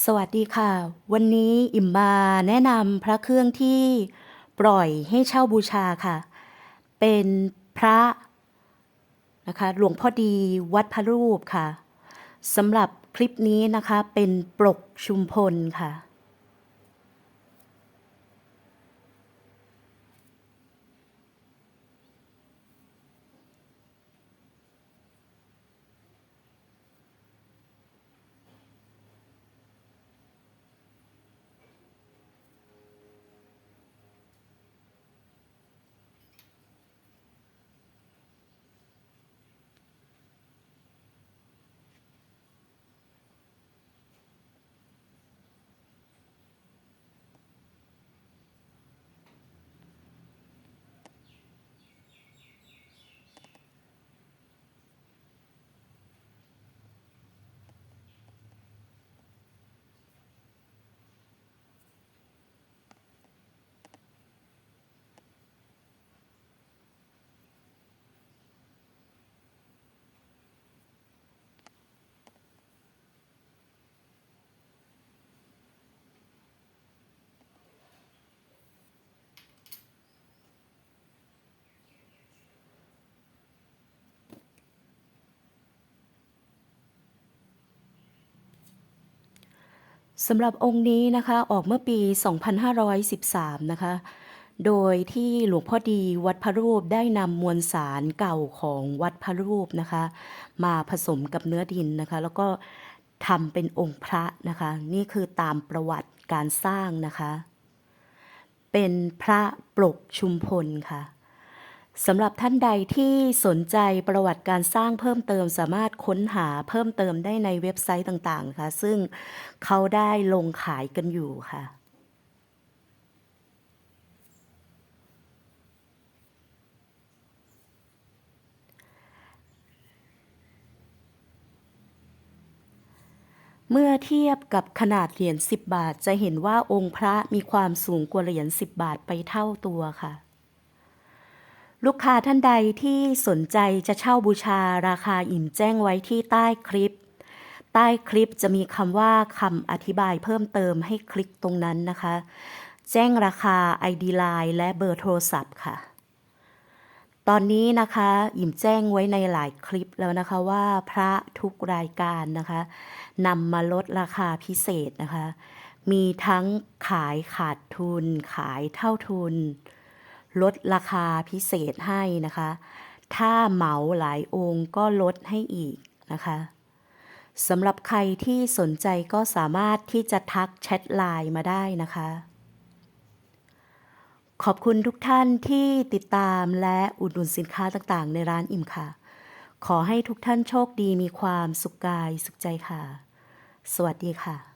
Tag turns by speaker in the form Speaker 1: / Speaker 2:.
Speaker 1: สวัสดีค่ะ วันนี้อิ่มมาแนะนำพระเครื่องที่ปล่อยให้เช่าบูชาค่ะ เป็นพระนะคะหลวงพ่อดีวัดพระรูปค่ะสำหรับคลิปนี้นะคะเป็นปลกชุมพลค่ะ สำหรับองค์นี้นะคะออกเมื่อปี 2513 นะคะ โดยที่หลวงพ่อดีวัดพระรูปได้นำมวลสารเก่าของวัดพระรูปนะคะ มาผสมกับเนื้อดินนะคะ แล้วก็ทำเป็นองค์พระนะคะ นี่คือตามประวัติการสร้างนะคะ เป็นพระปลกชุมพลค่ะ สำหรับท่านใดที่สนใจประวัติการสร้างเพิ่มเติมสามารถค้นหาเพิ่มเติมได้ในเว็บไซต์ต่างๆค่ะซึ่งเขาได้ลงขายกันอยู่ค่ะเมื่อเทียบกับขนาดเหรียญ10 บาท จะเห็นว่าองค์พระมีความสูงกว่าเหรียญ10 บาทไปเท่าตัวค่ะ ลูกค้าท่านใดที่สนใจจะเช่าบูชาราคาอิ่มแจ้งไว้ที่ใต้คลิป ใต้คลิปจะมีคำว่าคำอธิบายเพิ่มเติมให้คลิกตรงนั้นนะคะ แจ้งราคา ID Line และเบอร์โทรศัพท์ค่ะ ตอนนี้นะคะอิ่มแจ้งไว้ในหลายคลิปแล้วนะคะว่าพระทุกรายการนะคะนำมาลดราคาพิเศษนะคะ มีทั้งขายขาดทุน ขายเท่าทุน ลดราคาพิเศษให้นะคะ ถ้าเหมาหลายองค์ก็ลดให้อีกนะคะสำหรับใครที่สนใจก็สามารถที่จะทักแชทไลน์มาได้นะคะ ขอบคุณทุกท่านที่ติดตามและอุดหนุนสินค้าต่างๆ ในร้านอิ่มค่ะ ขอให้ทุกท่านโชคดีมีความสุขกายสุขใจค่ะ สวัสดีค่ะ